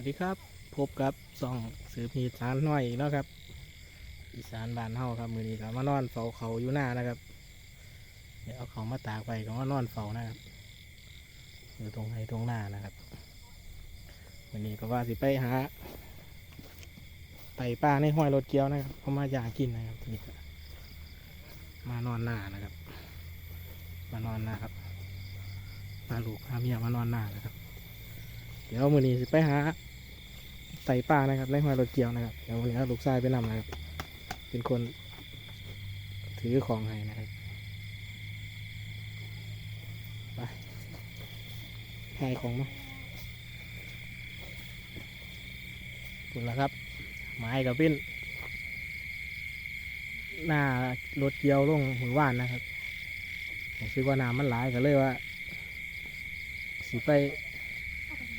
วัสดีครับ พบกับซ่องสืบมีสารน้อยอีกแล้วครับ อีสานบ้านเฮาครับมือนี้ก็มานอนเฝ้าเขาอยู่หน้านะครับเดี๋ยวเอาเขามาตากไปก็มานอนเฝ้านะครับอยู่ตรงไห้ตรงหน้านะครับวันนี้ก็ว่าสิไปหาไต่ป้าในห้อยรถเกี้ยวนะครับเขามาอยากกินนะครับทีนี้มานอนหน้านะครับ มานอนหน้าครับพาลูกพาเมียมานอนหน้านะครับเดี๋ยวมือนี้สิไปหา ไต่ป้านะครับในห้อยรถเกี่ยวนะครับเดี๋ยววันนี้ลูกชายไปนำนะครับ เป็นคนถือของให้นะครับไปให้ของมาคุณละครับไม้กับปิ้นหน้ารถเกี่ยวลงหมู่บ้านนะครับผมคิดว่าน้ำมันหลายก็เลยว่า สิไป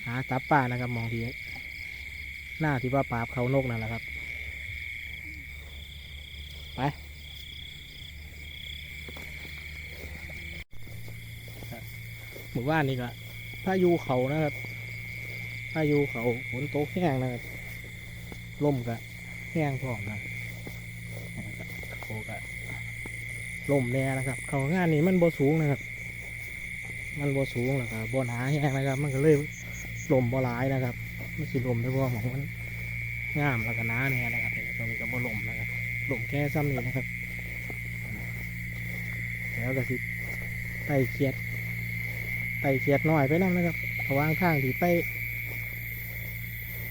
หาตับป่านะครับมองที หน้าที่ว่าปราบเขานกนั่นแหละครับ ไปหมู่บ้านนี่ก็พายุเขานะครับพายุเขาฝนตกแห้งนะครับลมก็แห้งพร้อมนะครับเขาก็ลมแน่นะครับ เขางานนี้มันบ่สูงนะครับ มันบ่สูงแล้วก็บ่หนาแห้งนะครับ มันก็เลยลมบ่ร้ายนะครับ ไม่สิลมได้เพราะว่าหมองมันงามแล้วก็หนาแน่นะครับตรงนี้ก็บ่ลมนะครับลมแค่ซ้ำนี่นะครับ แล้วก็สิไต่เขียดไต่เขียดหน่อยไปนั่นะครับระวางทางที่ไป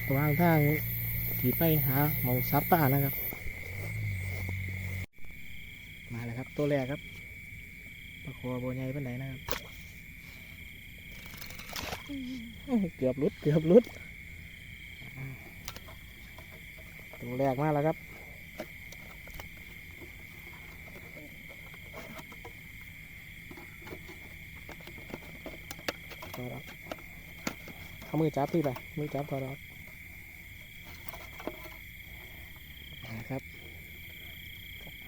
ระวางทางที่ไปหาหมองซับป่านะครับ มาแล้วครับตัวแรกครับปลาคอโบใหญ่เป็นไหนนะครับเกือบหลุดเกือบหลุด ตัวแรกมากแล้วครับพอแล้วเอามือจับพี่ไปมือจับพอแล้วนะครับ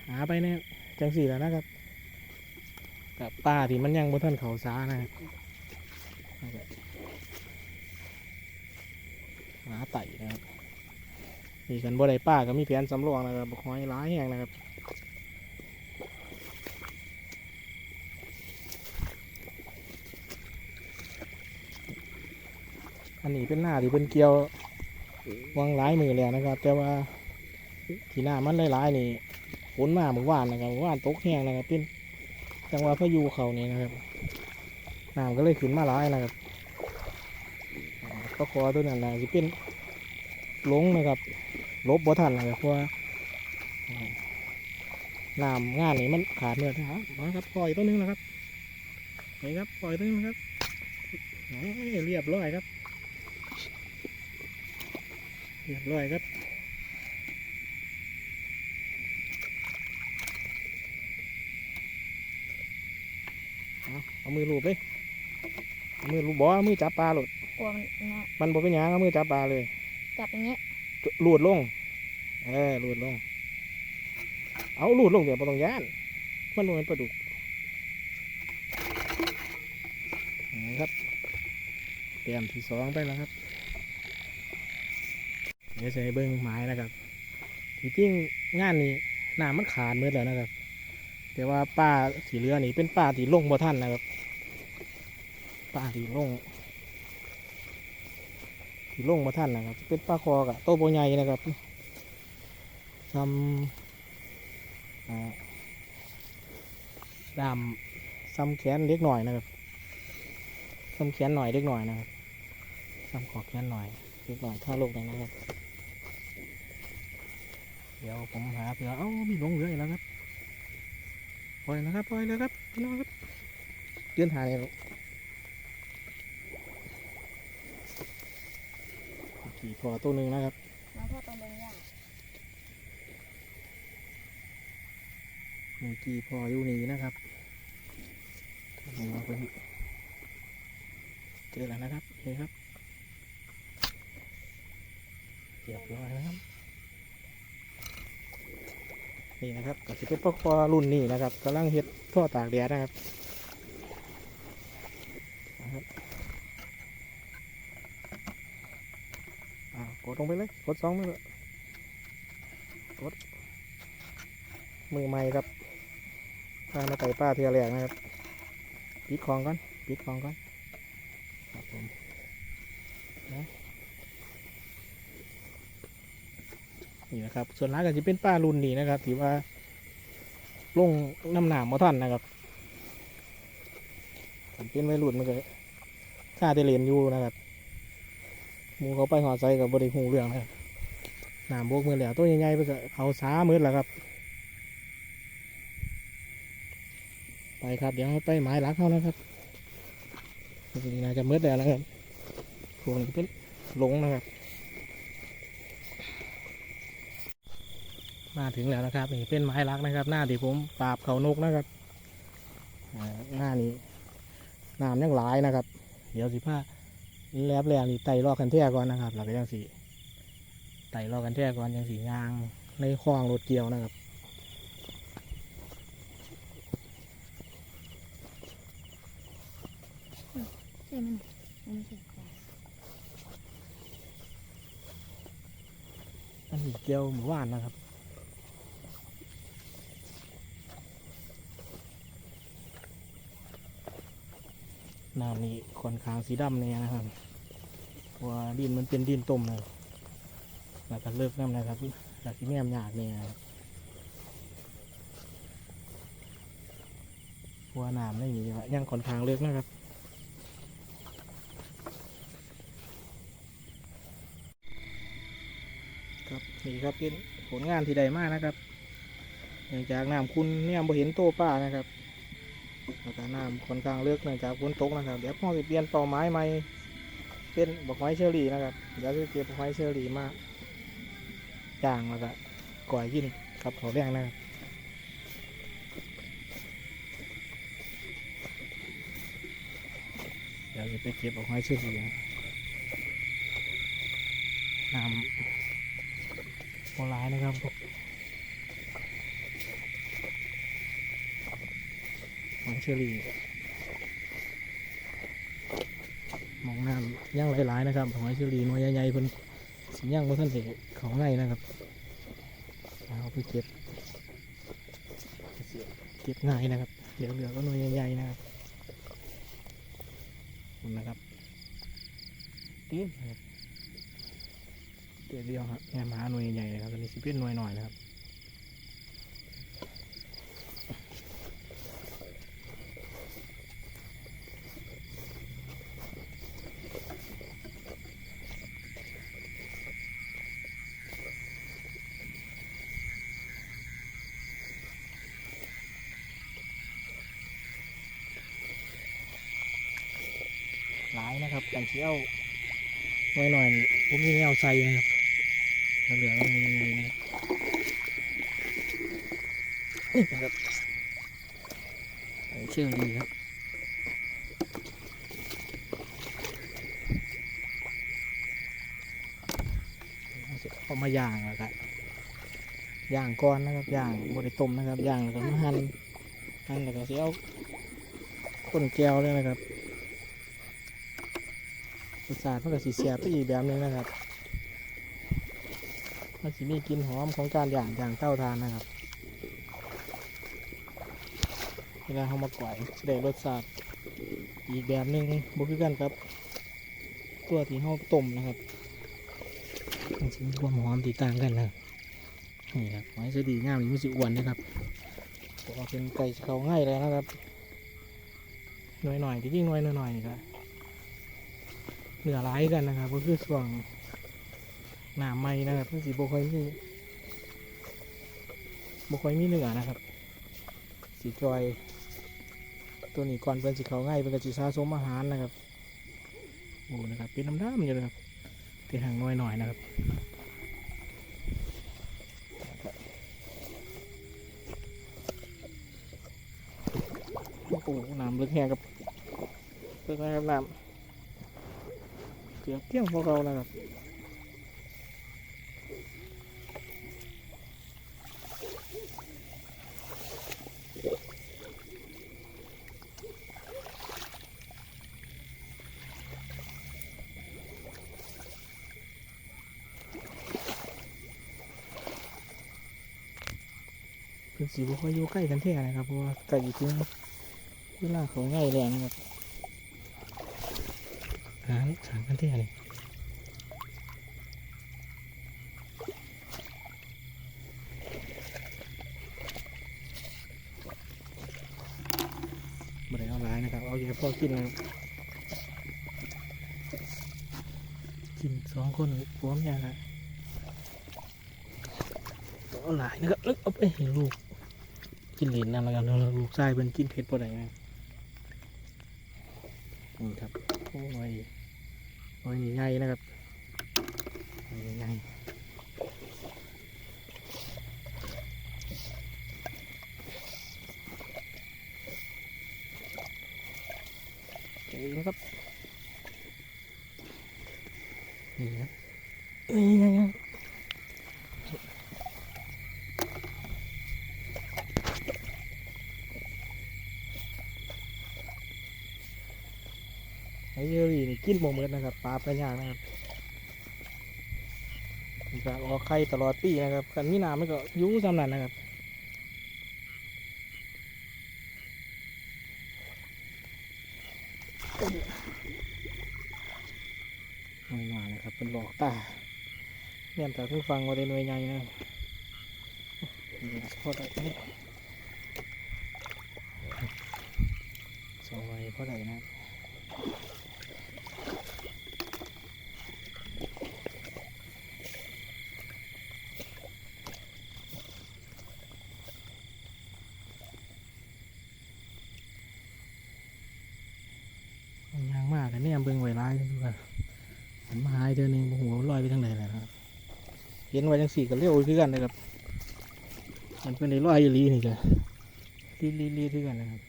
หาไปเนี่ยจังสี่แล้วนะครับกับป้าที่มันยังบนท่านเขาซ้านะครับ หาไต่นะครับมีกันบ่ได้ป้าก็มีแผนสำรองนะครับบกหอยร้ายแห้งนะครับอันนี้เป็นหน้าที่เป็นเกลียววางร้ายมือแล้วนะครับ แต่ว่าที่หน้ามันหลายๆนี่ฝนมาเมื่อวานนะครับเมื่อวานตกแห้งนะครับเป็นจังหวะพายุเขานี่นะครับน้ำก็เลยขึ้นมาร้ายนะครับ อ่าก็คอตัวนั้นนะจะเป็นหลงนะครับลบบ่ทันนะครับเพราะว่าอ่าน้ำงานนี้มันขาดเนื้อนะครับมาครับปล่อยตัวหนึงนะครับนี่ครับปล่อยตัวหนึงนะครับโอ้ยเรียบร้อยครับ เรียบร้อยครับเอามือลูบเลยมือลูบบ่เอมือจับปลาหลุด ลัวมันเงี้ยมันบ่เป็นหยังเอามือจับปลาเลยจับอย่างเงี้ยลูดลง เออลูดลง เอาลูดลงเดี๋ยวปต้องย่าน มันบ่เป็นปลาดุกนี่ครับเตรียมที่สองไปแล้วครับ เดี๋ยวใส่เบิ้งไม้นะครับที่จริงงานนี้น้ำมันขาดเมื่อแล้วนะครับ แต่ว่าป้าสีเหลือนี่เป็นป้าที่ลงบ่ท่านนะครับป้าที่ลง ที่ลงมาท่านนะครับ เป็นปลาคอกับโตโบใหญ่นะครับทำดามซ้ำแขนเล็กหน่อยนะครับซ้ำแขนหน่อยเล็กหน่อยนะครับซ้ำขอบแขนหน่อยเล็กหน่อยถ้าลงไปนะครับ เดี๋ยวผมหาเผื่อเอ้ามีหลงเหลืออีกแล้วครับปล่อยนะครับปล่อยแล้วครับพี่น้องครับเดือนหาเนี่ย กขี่พอตัวหนึ่งนะครับแล้วพ่อต้องเดินยากหนึ่งกี่พออยู่นี่นะครับนี่มาเป็นเจอแล้วนะครับนี่ครับเรียบร้อยนะครับ นี่นะครับก็จะเป็นปลาคอรุ่นนี้นะครับกำลังเห็ดท่อตากแดดนะครับนะครับ ด ลงไปเลยกดสองมือเลยกดมือใหม่ครับพามาไต่ป้าเทียแรกนะครับปิดคลองก่อนปิดคลองก่อนครับผมนะนี่นะครับ ส่วนร้านก็จะเป็นป้ารุ่นนี้นะครับที่ว่าลงน้ำหนามมาท่านนะครับเป็นวัยรุ่นมันก็ข้าจะเรียนอยู่นะครับ หมูเขาไปหอดใจกับบริหูเรื่องนะครับน้ำโบกมือแล้วตัวใหญ่ๆไปก็เขาสามืดแล้วครับ ไปครับเดี๋ยวไปหมายหลักเขานะครับนี่น่าจะมืดแล้วนะครับพวกนี้เป็นหลงนะครับ มาถึงแล้วนะครับนี่เป็นไม้รักนะครับ หน้าที่ผมปราบเขานกนะครับหน้านี้น้ำยังหลายนะครับ เดี๋ยวสิผ้า แลบแรงนี่ไต่รอกันแท้ก่อนนะครับแล้วก็ยังสีไต่รอกันแท้ก่อนยังสียางในคลองรถเกี่ยวนะครับใช่มันมันไม่ใช่ควายอันนี้เกี่ยวหมู่บ้านนะครับ น้ำนี่ค่อนข้างสีดำเนี่ยนะครับว่าดินมันเป็นดินต้มนะครับแล้วก็เลิกน้ำนะครับจากที่แม่มยากเนี่ยนะครับเพราะว่าน้ำไม่มีว่ายังค่อนข้างเลิกนะครับครับนี่ครับผลงานที่ได้มากนะครับเนื่องจากน้ำคุณเนี่ยบ่เห็นโตป้านะครับ แล้วก็น้ำค่อนข้างเลือกเนื่องจากฝนตกนะครับ เดี๋ยวพ่อจะเปลี่ยนเป่าไม้ใหม่เป็นบอกไม้เชอรี่นะครับ เดี๋ยวจะเก็บบอกไม้เชอรี่มาย่างแล้วก็ก่อยกินกับขาวแดงนะครับเดี๋ยวจะไปเก็บบอกไม้เชอรี่นะน้ำโบราณนะครับ ของเชอรี่มองน้ำย่างหลายๆนะครับของเชอรี่หน่วยใหญ่ๆเพิ่นสิย่างบนท่านเสของในนะครับเอาไปเก็บเก็บง่ายนะครับเหลือๆก็หน่วยใหญ่ๆนะครับนี่นะครับต็มนเดี๋ยวเดียวครับแง่มาหน่วยใหญ่เลยครับตอนนี้สิเป็นหน่วยหน่อยนะครับายนะครับกันเชี่ยวน่วยหน่อยพวกนี่ผมมีแนวใส่นะครับเหลือๆมีนะครับนี่นะครับเชื่อดีครับเอาเสร็จเอามาย่างแล้วก็ย่างก้อนนะครับย่างบริต้มนะครับย่างแล้วก็หั่นหั่นแล้วก็เสียเอาก้นแก้วเลยนะครับ รสชาติมันก็สีเสียบไปอีกแบบหนึงนะครับมันจะมีกลิ่นหอมของการย่างย่างเต้าทานนะครับเวลาเขามาก่อยจะได้รสชาติอีกแบบหนึ่งบุคือกันครับ ตัวที่เขาต้มนะครับมันจะมีความหอมที่ต่างกันนะนี่ครับหอยสดีงามนี่มันจะอ้วนนะครับเพราะว่าเป็นไก่เขาง่ายเลยนะครับหน่อยหน่อยที่ยิ่งหน่อยหน่อยๆนี่ครับ เนื้อร้ายกันนะครับ ก็คือส่วงหนามไม้นะครับเพื่อสีโบคอยมีโบคอยมีเนื้อนะครับ สีจอย ตัวนี้ก่อนเป็นสีเขาง่ายเป็นกระจิสะสมอาหารนะครับโอ้นะครับเป็นน้ำด้ามอยู่นะครับตีห่างน้อยหน่อยนะครับโอ้โหน้ำลึกแห้งครับลึกนะครับน้ำ สีเที่ยงพวกเราแล้วครับสีบุคคลอยู่ใกล้กันแท้นะครับเพราะว่าไก่จริงเวลาเขาง่ายแรงครับ หาสามกันแท้นี่ไม่ได้เอาหลายนะครับ เอาแค่พ่อกินนะครับกินสองคนพร้อมยังครับเอาหลายนะครับแล้วเอาไปให้ลูก กินเหรนนั่นแล้วกันแล้วลูกชายเป็นกินเผ็ดปะไหนนะนี่ครับโอ้ย โอ้ยนี่ใหญ่นะครับนี่ใหญ่เจ๋งนะครับนี่นะนี่ไงไง ไอ้เยอรี่นี่ กินโมเมดนะครับปลาปลายางนะครับมันจะออกไข่ตลอดปีนะครับกันมีน้ำมันก็ยุ่สำนันนะครับหน่วยงานนะครับเป็นหลอกตาเนี่ยแต่เพิ่งฟังว่าได้หน่วยใหญ่นะพอได้ไหมสองไว้พอได้นะ มันยางมากแต่เนี่ยเบิ่งไว้ร้ายดูกันมันมาหายเดือนหนึงบ่หัวลอยไปทางไหนเลยนะครับ เห็ นไว้จังสี่ก็เลี้ยวคือกันนะครับมันเป็นในลอยลีนี่จ้ะลีลีลีคือกันนะครับ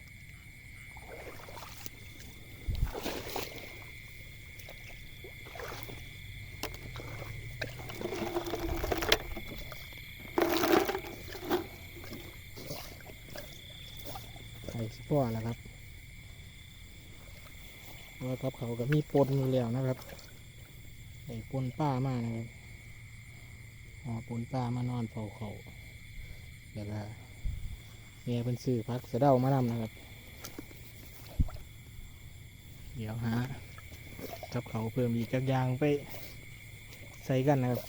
ไข่สปอร์แล้วครับว่ากับเขาก็มีปนอยู่แล้วนะครับไอ้ปนป้ามากนะครับ หอปนป้ามานอนเฝ้าเขาแล้วก็เมียเป็นซื้อพักสะเดามานำนะครับ เดี๋ยวหาจับเขาเพิ่มอีกจักยางไปใส่กันนะครับ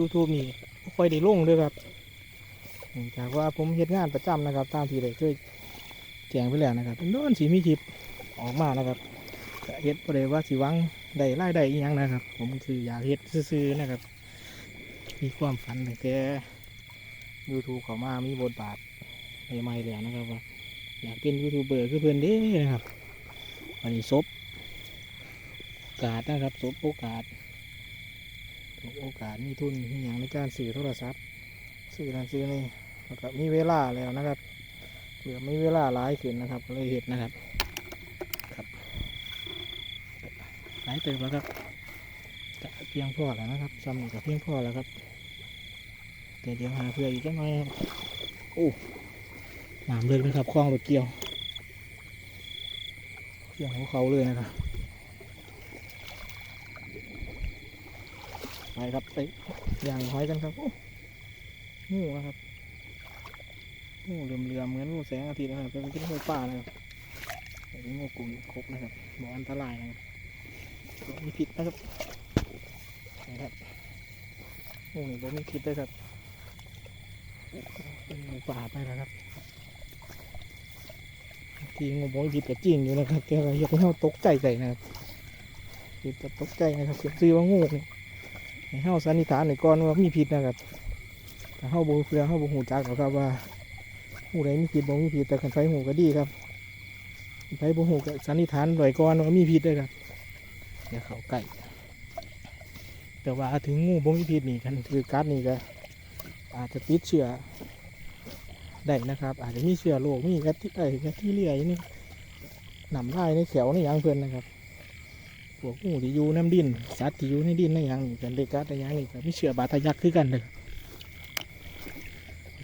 YouTube นี่ค่อยได้ลงเลยครับเนื่องจากว่าผมเฮ็ดงานประจำนะครับ ตามที่ได้เคยแจ้งไปแล้วนะครับโน้นสีมีคลิปออกมานะครับเฮ็ดบ่ได้ว่าสิหวังได้รายได้อีหยังนะครับ ผมคืออยากเฮ็ดซื่อๆนะครับ มีความฝันแต่ YouTube เขามามีบทบาทใหม่ๆแล้วนะครับว่าอยากเป็นยูทูบเบอร์คือเพื่อนเด้นะครับวันนี้ซบโอกาสนะครับซบโอกาส โอกาสมีทุนมีอย่างในการสื่อโทรศัพท์สื่อนั่นสื่อนี่แล้วก็มีเวลาแล้วนะครับเหลือไม่เวลาหลายขึ้นนะครับเลยเห็ดนะครับครับหลายเติมแล้วครับจะเพียงพอแล้วนะครับซ้ำกับเพียงพอแล้วครับเดี๋ยวเดี๋ยวหาเพื่ออีกจักหน่อยครับโอ้น้ำเลิกนะครับคล้องรถเกี่ยวเกี่ยวของเขาเลยนะครับ ไปครับไปย่างหอยกันครับโอ้งูนะครับงูเหลื่อมๆเหมือนงูแสงอาทิตย์นะครับเป็นงูป่านะครับเป็นงูกลุ่มคบนะครับบ่อันตรายนะครับมีพิษนะครับนะครับงูนี่บ่มีพิษเลยครับเป็นงูป่าไปแล้วครับทีงูบ่มีพิษก็จริงอยู่นะครับแต่ว่าอย่าไปเอาตกใจใจนะครับพิษจะตกใจนะครับเสียซื้อว่างูนี่ให้ เฮาสันนิษฐานหน่อยก่อนว่ามีพิษนะครับแต่เฮาบ่เพื่อเฮาบ่ฮู้จักหรอกครับว่าหูใดมีพิษบ่มีพิษแต่คันไฟหูก็ดีครับไฟบ่ฮู้ก็สันนิษฐานไว้ก่อนว่ามีพิษเด้อครับอย่าเข้าใกล้แต่ว่าถึงงูบ่มีพิษนี่กันคือกัดนี่ก็อาจจะติดเชื้อได้นะครับ อาจจะมีเชื้อโรคมีแบคทีเอ้ยแบคทีเรียอย่างนี้หนำลายในแขวในหยางเพิ่นนะครับ พวกงูที่อยู่น้ำดินสัตว์ที่อยู่ในดินในหยังนี่กันเด็กกัดในหยังนี่ก็ไม่เชื่อบาดทะยักคือกันเลย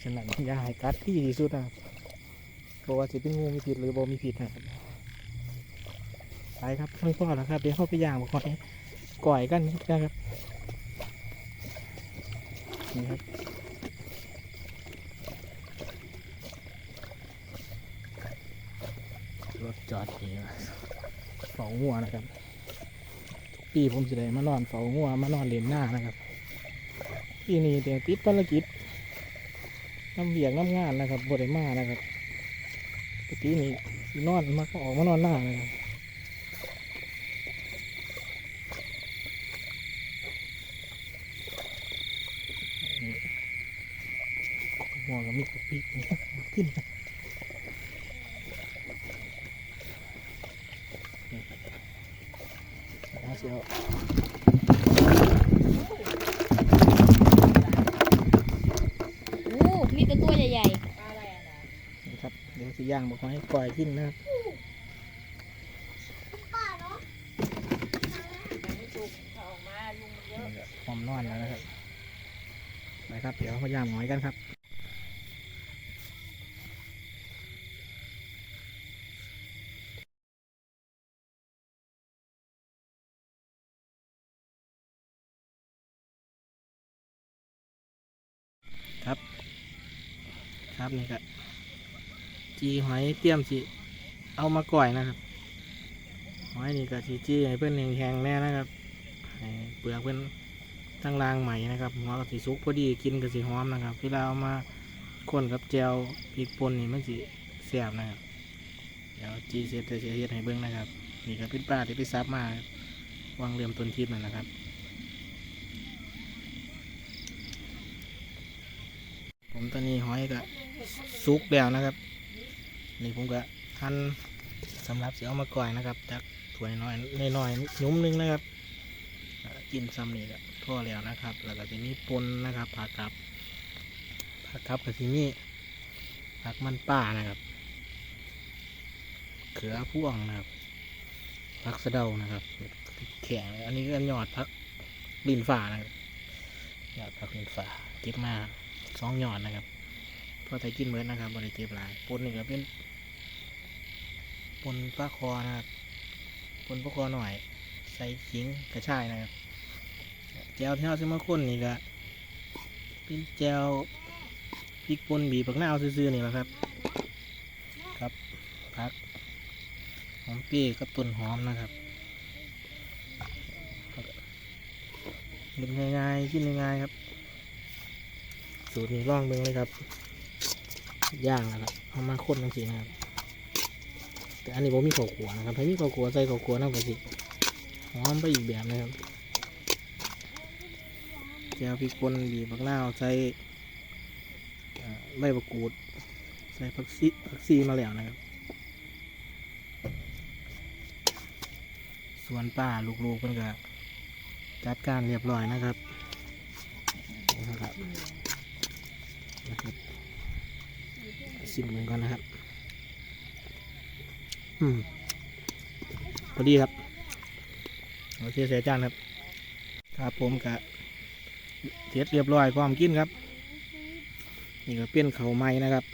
ฉะนั้นย่าให้กัดที่ดีสุดนะครับบอกว่าสิเป็นงูมีพิษหรือบ่มีพิษนะครับไปครับไม่พอแล้วครับเดี๋ยวเข้าไปย่างบอกก่อนก่อยกันนะครับนี่ครับรถจอดนี่นะเฝ้างัวนะครับ ปีผมสิได้มานอนเฝ้างัวมานอนเล่นหน้านะครับปีนี้แต่ติดภารกิจน้ำเบียกน้ำงานนะครับบริมานะครับปกตินี่นอนมาก็ออกมานอนหน้านะครับหัวกับมีกับปีกนี่ขึ้น อาเสียวโอ้มีแต่ตัวใหญ่นี่ครับ เดี๋ยวสิย่างบอกให้ปล่อยกินนะครับหอมนอนแล้วนะครับ ไปครับ เดี๋ยวมาย่างหอยกันครับครับ ครับนี่ครับจีหอยเตรียมสิเอามาก่อยนะครับหอยนี่ก็จีจีให้เพื่อนแห้งๆแน่นะครับเปลือกเพื่อนทั้งรางใหม่นะครับหัวก็สีสุกพอดีกินก็สีหอมนะครับเวลาเอามาคนกับแจวพริกป่นนี่มันสีแซ่บนะครับเดี๋ยวจีเสร็จจะเฮ็ดให้เบิ้งนะครับนี่ก็เป็นปลาที่ไปซับมาวางเริ่มต้นคลิปนั่นนะครับผมตอนนี้หอยก็ สุกแล้วนะครับ นี่ผมก็หั่นสำหรับเสียเอามาก่อยนะครับจากถ้วยน้อยน้อยๆยุ้มหนึงนะครับกินซ้ำนี่ก็ทั่วแล้วนะครับ แล้วก็จะมีปนนะครับผักกับผักกับกับที่นี่ผักมันป่านะครับเขือพ่วงนะครับผักสะเดานะครับ แข็งอันนี้ก็ยอดผักลินฝ่านะครับยอดผักลินฝ่าเก็บมาสองยอดนะครับ พอแต่กินเหมือนนะครับบริเก็บหลายปนนี่ก็เป็นปนปลาคอนะครับปนปลาคอหน่อย ใส่ขิงกระชายนะครับแจวที่เราซื้อมาข้นนี่ก็เป็นแจวพริกป่นบีบผักหน้าวซื่อๆนี่แหละครับ ครับพักหอมเปี้ยกับต้นหอมนะครับเล็กง่ายๆกินง่ายๆครับ สูตรนี้ลองเบิ่งเลยครับ ย่างนะครับเอามาข้นจังสีนะครับแต่อันนี้ผมมีข้าวขัวนะครับถ้ามีข้าวขัวใส่ข้าวขัวน้ำกะทิหอมไปอีกแบบนะครับแก้วพริกป่นบีบมะนาวใส่ใบมะกรูด ใส่ผักซีผักซีมาแล้วนะครับ ส่วนป้าลูกๆเพิ่นก็จัดการเรียบร้อยนะครับนี่นะครับนะครับ ชิมมันก่อนนะครับ อืมพอดีครับเอาเสียเสียจานครับ ครับผมกะเสร็จเรียบร้อยพร้อมกินครับ นี่ก็เป็นเขาไม้นะครับ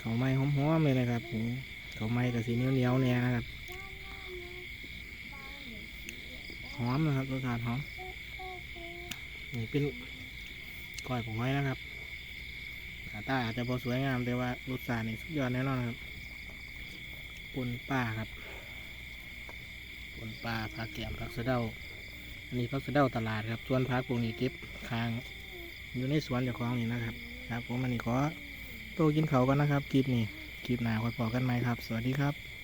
เขาไม้หอมๆเลยนะครับผมเขาไม้กับสีเหนียวๆเนี่ยนะครับหอมนะครับรสชาติหอมนี่เป็นก้อยผงไม้นะครับาตาอาจจะพอสวยงามแต่ว่ารสชาตินี่สุดยอดแน่นอนครับปนป่าครับปนป่าผักแกมผักสะเดาอันนี้ผักสะเดาตลาดครับส่วนผักพวกนี้เก็บคางอยู่ในสวนเจ้าของนี่นะครับ ครับผมอันนี้ขอโตวกินเขากันนะครับคลิปนี้คลิปหน้าค่อยพอกันไหมครับ สวัสดีครับ